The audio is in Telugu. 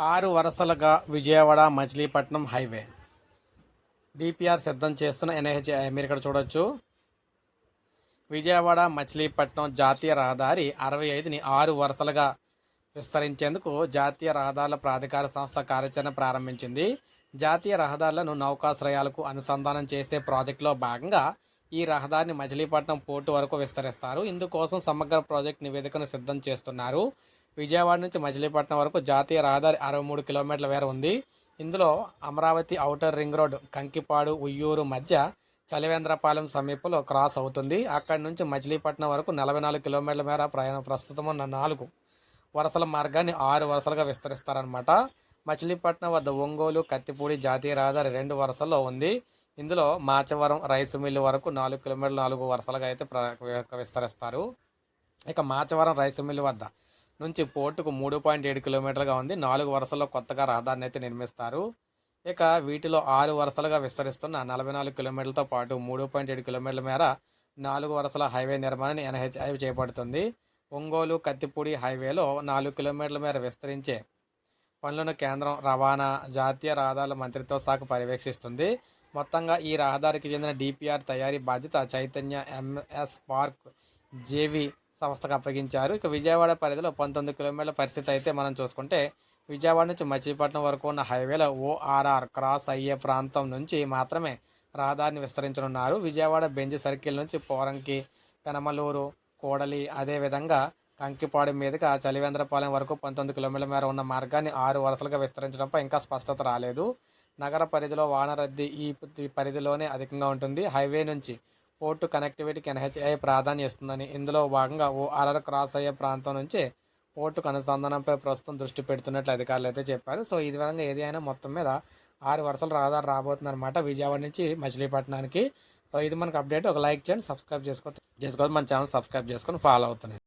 ఆరు వరుసలుగా విజయవాడ మచిలీపట్నం హైవే. డిపిఆర్ సిద్ధం చేస్తున్న ఎన్హెచ్ మీరు ఇక్కడ చూడొచ్చు. విజయవాడ మచిలీపట్నం జాతీయ రహదారి అరవై ఐదుని ఆరు వరుసలుగా విస్తరించేందుకు జాతీయ రహదారుల ప్రాధికార సంస్థ కార్యాచరణ ప్రారంభించింది. జాతీయ రహదారులను నౌకాశ్రయాలకు అనుసంధానం చేసే ప్రాజెక్టులో భాగంగా ఈ రహదారిని మచిలీపట్నం పోర్టు వరకు విస్తరిస్తారు. ఇందుకోసం సమగ్ర ప్రాజెక్ట్ నివేదికను సిద్ధం చేస్తున్నారు. విజయవాడ నుంచి మచిలీపట్నం వరకు జాతీయ రహదారి అరవై మూడు కిలోమీటర్ల మేర ఉంది. ఇందులో Amaravati outer ring road Kankipadu Uyyuru మధ్య చలివేంద్రపాలెం సమీపంలో క్రాస్ అవుతుంది. అక్కడి నుంచి మచిలీపట్నం వరకు నలభై నాలుగు కిలోమీటర్ల మేర ప్రయాణం ప్రస్తుతం ఉన్న నాలుగు వరుసల మార్గాన్ని ఆరు వరుసలుగా విస్తరిస్తారనమాట మచిలీపట్నం వద్ద ఒంగోలు కత్తిపూడి జాతీయ రహదారి రెండు వరుసల్లో ఉంది. ఇందులో మాచవరం రైసు మిల్లు వరకు నాలుగు కిలోమీటర్లు నాలుగు వరుసలుగా అయితే విస్తరిస్తారు. ఇక మాచవరం రైసు మిల్లు వద్ద నుంచి పోర్టుకు మూడు పాయింట్ ఏడు కిలోమీటర్లుగా ఉంది. నాలుగు వరుసల్లో కొత్తగా రహదారిని అయితే నిర్మిస్తారు. ఇక వీటిలో ఆరు వరుసలుగా విస్తరిస్తున్న నలభై నాలుగు కిలోమీటర్లతో పాటు మూడు పాయింట్ ఏడు కిలోమీటర్ల మేర నాలుగు వరుసల హైవే నిర్మాణాన్ని ఎన్హెచ్ఐ చేపడుతుంది. ఒంగోలు కత్తిపూడి హైవేలో నాలుగు కిలోమీటర్ల మేర విస్తరించే పనులను కేంద్రం రవాణా జాతీయ రహదారుల మంత్రిత్వ శాఖ పర్యవేక్షిస్తుంది. మొత్తంగా ఈ రహదారికి చెందిన డిపిఆర్ తయారీ బాధ్యత చైతన్య ఎంఎస్ పార్క్ జేవి సంస్థకు అప్పగించారు. ఇక విజయవాడ పరిధిలో పంతొమ్మిది కిలోమీటర్ల పరిస్థితి అయితే మనం చూసుకుంటే విజయవాడ నుంచి మచిలీపట్నం వరకు ఉన్న హైవేలో ఓఆర్ఆర్ క్రాస్ అయ్యే ప్రాంతం నుంచి మాత్రమే రహదారిని విస్తరించనున్నారు. విజయవాడ బెంజ్ సర్కిల్ నుంచి పోరంకి పెనమలూరు కోడలి అదేవిధంగా కంకిపాడు మీదుగా చలివేంద్రపాలెం వరకు పంతొమ్మిది కిలోమీటర్ల మేర ఉన్న మార్గాన్ని ఆరు వరుసలుగా విస్తరించడంపై ఇంకా స్పష్టత రాలేదు. నగర పరిధిలో వాహన రద్దీ ఈ ఈ పరిధిలోనే అధికంగా ఉంటుంది. హైవే నుంచి పోర్టు కనెక్టివిటీకి ఎన్హెచ్ఐ ప్రాధాన్యం ఇస్తుందని ఇందులో భాగంగా ఓఆర్ఆర్ క్రాస్ అయ్యే ప్రాంతం నుంచి పోర్టుకు అనుసంధానంపై ప్రస్తుతం దృష్టి పెడుతున్నట్లు అధికారులు అయితే చెప్పారు. సో ఇది విధంగా ఏది అయినా మొత్తం మీద ఆరు వరుసలు రహదారి రాబోతుందన్నమాట విజయవాడ నుంచి మచిలీపట్నానికి. సో ఇది మనకు అప్డేట్. ఒక లైక్ చేయండి సబ్స్క్రైబ్ చేసుకో చేసుకోవాలి మన ఛానల్ సబ్స్క్రైబ్ చేసుకొని ఫాలో అవుతున్నాయి